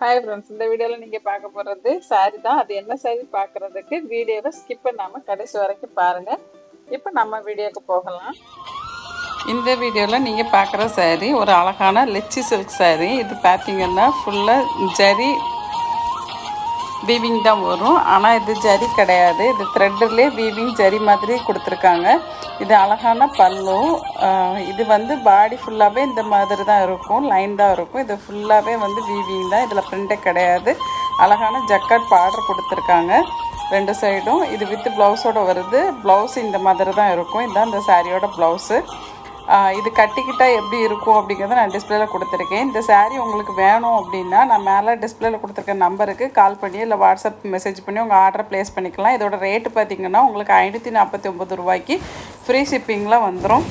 Hi friends இந்த வீடியோவில் நீங்கள் பார்க்க போகிறது சாரி தான். அது என்ன சாரி பார்க்குறதுக்கு வீடியோவை ஸ்கிப் பண்ணாமல் கடைசி வரைக்கும் பாருங்கள் இப்போ நம்ம வீடியோக்கு போகலாம். இந்த வீடியோவில் நீங்கள் பார்க்குற சாரி ஒரு அழகான லெச்சி சில்க் சாரி இது பார்த்தீங்கன்னா ஃபுல்லாக ஜரி வீவிங் தான் வரும். ஆனால் இது ஜரி கிடையாது. இது த்ரெட்டிலே வீவிங் ஜரி மாதிரி கொடுத்துருக்காங்க. இது அழகான பல்லு இது வந்து பாடி ஃபுல்லாகவே இந்த மாதிரி தான் இருக்கும். லைன் தான் இருக்கும். இது ஃபுல்லாகவே வந்து வீவிங் தான். இதில் பிரிண்டே கிடையாது. அழகான ஜக்கட் பார்டர் கொடுத்துருக்காங்க. ரெண்டு சைடும் இது வித் ப்ளவுஸோட வருது. ப்ளவுஸ் இந்த மாதிரி தான் இருக்கும். இதுதான் இந்த சாரியோட ப்ளவுஸு இது கட்டிக்கிட்டால் எப்படி இருக்கும் அப்படிங்கிறத நான் டிஸ்பிளேல கொடுத்துருக்கேன். இந்த சாரீ உங்களுக்கு வேணும் அப்படின்னா நான் மேலே டிஸ்பிளேல கொடுத்துருக்க நம்பருக்கு கால் பண்ணி இல்லை வாட்ஸ்அப் மெசேஜ் பண்ணி உங்கள் ஆர்டரை ப்ளேஸ் பண்ணிக்கலாம். இதோட ரேட்டு பார்த்தீங்கன்னா உங்களுக்கு ஐநூற்றி நாற்பத்தி ஒம்பது ரூபாய்க்கு ஃப்ரீ ஷிப்பிங்கில் வந்துடும்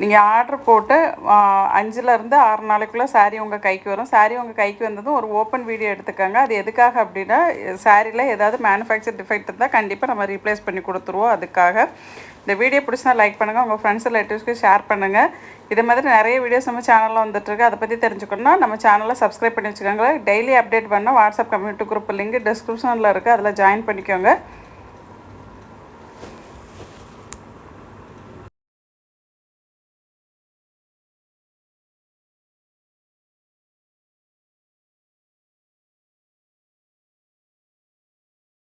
நீங்கள் ஆர்டர் போட்டு அஞ்சுலேருந்து ஆறு நாளைக்குள்ளே saree உங்கள் கைக்கு வரும். saree உங்கள் கைக்கு வந்ததும் ஒரு ஓப்பன் வீடியோ எடுத்துக்கோங்க. அது எதுக்காக அப்படின்னா சாரியில் ஏதாவது மேனுஃபேக்சர் டிஃபெக்ட் இருந்தால் கண்டிப்பாக நம்ம ரீப்ளேஸ் பண்ணி கொடுத்துருவோம் அதுக்காக. இந்த வீடியோ பிடிச்சா லைக் பண்ணுங்கள் உங்கள் ஃப்ரெண்ட்ஸ் ரிலேட்டிவ்ஸ்க்கு ஷேர் பண்ணுங்கள் இதே மாதிரி நிறைய வீடியோஸ் நம்ம சேனலில் வந்துட்டுருக்கு அதை பற்றி தெரிஞ்சுக்கணும்னா நம்ம சேனலை சப்ஸ்கிரைப் பண்ணி வச்சுக்கோங்க. டெய்லி அப்டேட் பண்ணால் வாட்ஸ்அப் கம்யூனிட்டி குரூப் லிங்க் டிஸ்கிரிப்ஷனில் இருக்குது அதில் ஜாயின் பண்ணிக்கோங்க.